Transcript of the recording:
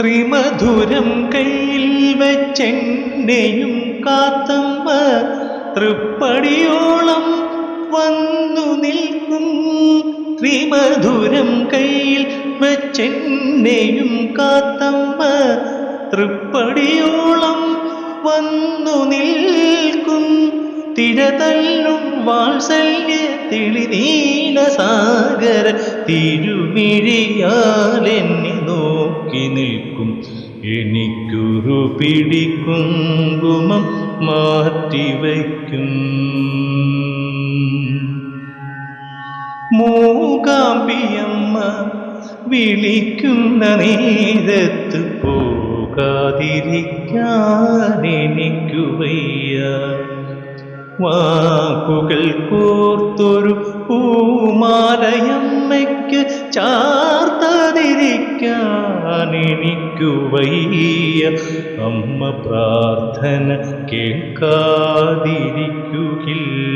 ത്രിമധുരം കയ്യിൽ വെച്ചെണ്ണയും കാത്തമ്മ തൃപ്പടിയോളം വന്നു നിൽക്കും. ത്രിമധുരം കയ്യിൽ വെച്ചെണ്ണയും കാത്തമ്മ തൃപ്പടിയോളം വന്നു നിൽക്കും. തിരതല്ലും വാത്സല്യ തിളിനീല സാഗര തിരുമിഴിയാലെന്നെ നിൽക്കും. എനിക്കൊരു പിടിക്കും ഗുമം മാറ്റിവയ്ക്കും. മൂകാമ്പിയമ്മ വിളിക്കുന്ന നേരത്ത് പോകാതിരിക്കാൻ എനിക്കു വയ്യ. വാക്കുകൾ കോർത്തൊരു പൂമാലയമ്മയ്ക്ക് ചാർത്തതിരിക്കാൻ വയ്യ അമ്മ പ്രാർത്ഥന കേൾക്കാതിരിക്കുകയില്ല.